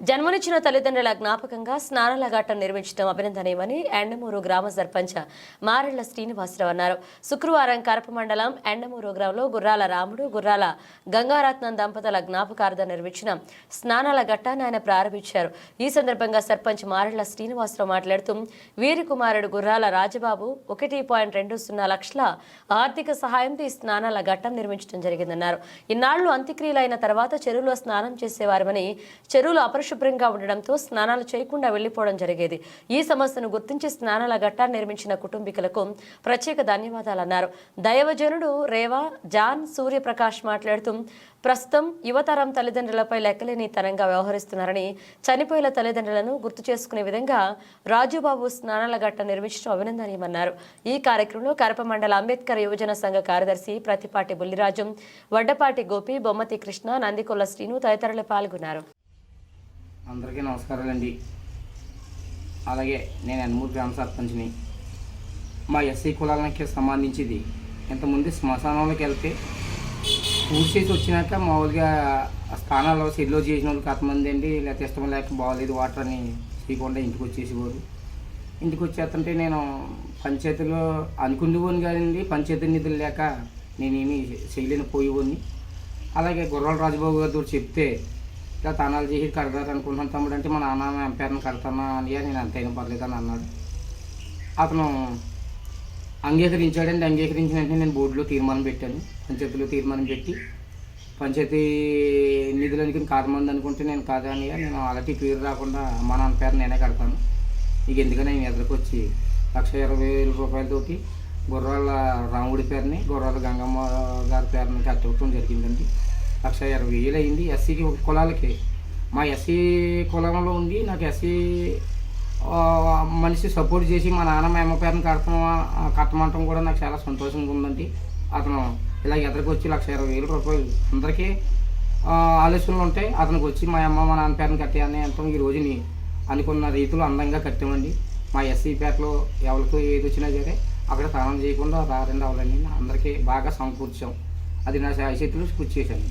జన్మనిచ్చిన తల్లిదండ్రుల జ్ఞాపకంగా స్నానాల ఘట్టం నిర్మించడం అభినందనీయమని ఎండమూరు గ్రామ సర్పంచ్ మారెళ్ళ శ్రీనివాసరావు అన్నారు. శుక్రవారం కరప మండలం ఎండమూరు గ్రామంలో గుర్రాల రాముడు గుర్రాల గంగారత్నం దంపతుల జ్ఞాపకార్థం నిర్మించిన స్నానాల ఘట్టాన్ని ఆయన ప్రారంభించారు. ఈ సందర్భంగా సర్పంచ్ మారెళ్ళ శ్రీనివాసరావు మాట్లాడుతూ వీరి కుమారుడు గుర్రాల రాజబాబు ఒకటి పాయింట్ రెండు సున్నా లక్షల ఆర్థిక సహాయంతో ఈ స్నానాల ఘట్టం నిర్మించడం జరిగిందన్నారు. ఇన్నాళ్ళు అంత్యక్రియలైన తర్వాత చెరువులో స్నానం చేసేవారమని చెరువులు అపరిశుభ్రంగా ఉండడంతో స్నానాలు చేయకుండా వెళ్ళిపోవడం జరిగేది. ఈ సమస్యను గుర్తించి స్నానాల ఘట్టాన్ని నిర్మించిన కుటుంబీకులకు ప్రత్యేక ధన్యవాదాలన్నారు దైవజనుడు రేవా జాన్ సూర్యప్రకాష్ మాట్లాడుతూ ప్రస్తుతం యువతరం తల్లిదండ్రులపై లెక్కలేని తనంగా వ్యవహరిస్తున్నారని చనిపోయిన తల్లిదండ్రులను గుర్తు చేసుకునే విధంగా రాజుబాబు స్నానాల ఘట్ట నిర్మించడం అభినందనీయమన్నారు. ఈ కార్యక్రమంలో కరప మండల అంబేద్కర్ యువజన సంఘ కార్యదర్శి ప్రతిపాటి బుల్లిరాజు వడ్డపాటి గోపి బొమ్మతి కృష్ణ నందికొల్ల శ్రీను తదితరులు పాల్గొన్నారు. అందరికీ నమస్కారాలండి అలాగే నేను ఎన్మూరు గ్రామ సర్పంచ్ని. మా ఎస్సీ కులాలకి సంబంధించింది. ఇంతకుముందు శ్మశానంలోకి వెళ్తే పూర్చేసి వచ్చినాక మామూలుగా స్థానాల్లో సెల్లో చేసిన వాళ్ళు కొంతమంది అండి. లేకపోతే ఇష్టం లేక బాగోలేదు వాటర్ అని చేయకుండా ఇంటికి వచ్చేసేవారు. ఇంటికి వచ్చేస్తుంటే నేను పంచాయతీలో అనుకునేవాడిని కాదండి. పంచాయతీ నిధులు లేక నేనేమి చేయలేని పోయేవాడిని. అలాగే గుర్రాల రాజబాబు గారితో చెప్తే ఇలా తానాలు చేసి కడతారు అనుకుంటున్నాను తమ్ముడు. అంటే మా నాన్న ఎంపీఆర్ని కడతానా అని నేను అంతైనా పర్లేదు అని అన్నాడు. అతను అంగీకరించాడండి. అంగీకరించిన వెంటనే నేను బోర్డులో తీర్మానం పెట్టాను. పంచాయతీలో తీర్మానం పెట్టి పంచాయతీ నిధులు అనుకుని కాదమంది అనుకుంటే నేను కాదని నేను అలాంటి పేరు రాకుండా మా నాన్న పేరు నేనే కడతాను. ఇక ఎందుకని నేను ఎదురుకొచ్చి లక్ష ఇరవై వేల రూపాయలతోటి గుర్రాల రాముడి పేరుని గుర్రాల గంగమ్మ గారి పేరుని కట్టడం జరిగిందండి. లక్ష ఇరవై వేలు అయింది ఎస్సీకి కులాలకి. మా ఎస్సీ కులంలో ఉండి నాకు ఎస్సీ మనిషి సపోర్ట్ చేసి మా నాన్న మా అమ్మ పేరుని కడతాం కట్టమంటం కూడా నాకు చాలా సంతోషంగా ఉందండి. అతను ఇలా ఎదరికి వచ్చి లక్ష ఇరవై వేల రూపాయలు అందరికీ ఆలోచనలు ఉంటాయి. అతనికి వచ్చి మా అమ్మ మా నాన్న పేరుని కట్టేయని అంటాం ఈ రోజుని అనుకున్న రీతిలో అందంగా కట్టామండి. మా ఎస్సీ పేటలో ఎవరికి ఏది వచ్చినా సరే అక్కడ స్నానం చేయకుండా రారండి అవ్వాలని అందరికీ బాగా సమకూర్చాం. అది నా చేతులు కృషి చేశాను.